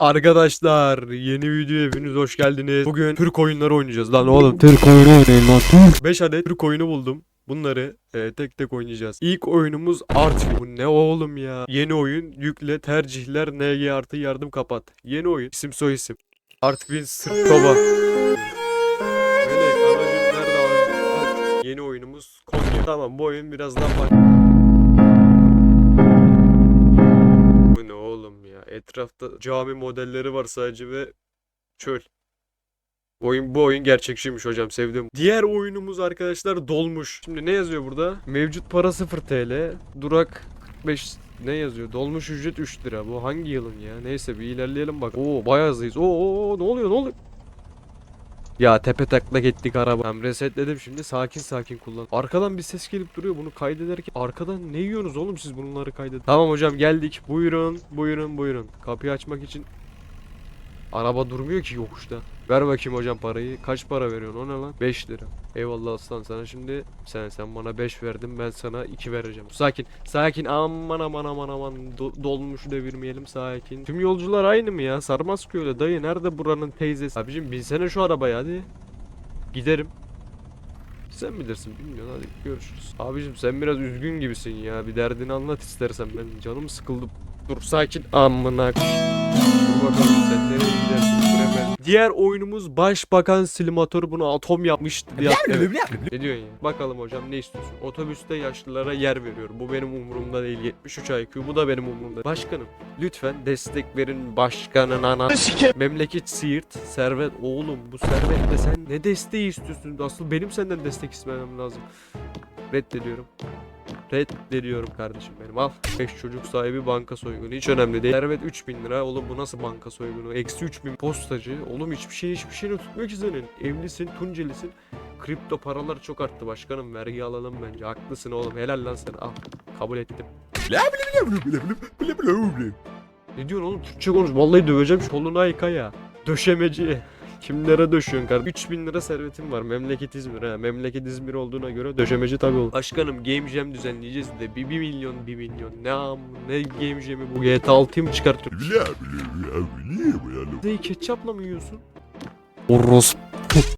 Arkadaşlar yeni videoya hepiniz hoş geldiniz. Bugün Türk oyunları oynayacağız lan oğlum. Türk oyunu oynayın lan. 5 adet Türk oyunu buldum. Bunları e, tek tek oynayacağız. İlk oyunumuz Artvin. Bu ne oğlum ya? Yeni oyun yükle tercihler NG artı yardım kapat. Yeni oyun isim soy isim. Artvin Sırtkova. Melek aracım nerede abi? Yeni oyunumuz Konya. Tamam bu oyun biraz daha farklı. Etrafta cami modelleri var sadece ve çöl. Oyun bu oyun gerçekçiymiş hocam sevdim. Diğer oyunumuz arkadaşlar dolmuş. Şimdi ne yazıyor burada? Mevcut para 0 TL. Durak 5 ne yazıyor? Dolmuş ücret 3 lira. Bu hangi yılın ya? Neyse bir ilerleyelim bak. Oo bayağı hızlıyız. Oo, oo, ne oluyor ne oluyor? Ya tepe taklak ettik araba. Ben resetledim şimdi sakin sakin kullan. Arkadan bir ses gelip duruyor bunu kaydederken. Arkadan ne yiyorsunuz oğlum siz bunları kaydedin. Tamam hocam geldik. Buyurun buyurun buyurun. Kapıyı açmak için Araba durmuyor ki yokuşta. Ver bakayım hocam parayı. Kaç para veriyorsun? O ne lan? 5 lira. Eyvallah aslan sana şimdi sen sen bana 5 verdin ben sana 2 vereceğim. Sakin. Sakin. Aman aman aman aman Do- dolmuş devirmeyelim sakin. Tüm yolcular aynı mı ya? Sarmaz ki öyle. Dayı nerede buranın teyzesi? Abicim binsene şu arabaya hadi. Giderim. Sen bilirsin bilmiyorum hadi görüşürüz. Abicim sen biraz üzgün gibisin ya. Bir derdini anlat istersen ben canım sıkıldı. Dur sakin. Amına Dur bakalım sen nereye gidersin dur hemen. Diğer oyunumuz Başbakan Simülatörü bunu atom yapmıştı diye. Evet. Ne diyorsun ya? Bakalım hocam ne istiyorsun? Otobüste yaşlılara yer veriyorum. Bu benim umurumda değil. 73 IQ bu da benim umurumda. Başkanım lütfen destek verin başkanın ana. Memleket Siirt, Servet oğlum bu servetle sen ne desteği istiyorsun? Asıl benim senden destek istemem lazım. Reddediyorum. Reddediyorum kardeşim benim al. 5 çocuk sahibi banka soygunu hiç önemli değil. Servet 3000 lira oğlum bu nasıl banka soygunu? Eksi 3000 postacı. Oğlum hiçbir şey hiçbir şeyini tutmuyor ki senin. Evlisin, tuncelisin. Kripto paralar çok arttı başkanım. Vergi alalım bence. Haklısın oğlum. Helal lan sen. Al. Kabul ettim. Ne diyorsun oğlum? Türkçe konuş. Vallahi döveceğim koluna yıka ya. Döşemeci. Kimlere döşüyorsun kardeşim? 3000 lira servetim var. Memleket İzmir ha. Memleket İzmir olduğuna göre döşemeci tabii olur. Başkanım Game Jam düzenleyeceğiz de 1, milyon 1 milyon. Ne am ne Game Jam'i bu GTA 6'yı mı çıkartıyor? Zeyi ketçapla mı yiyorsun? Orospu.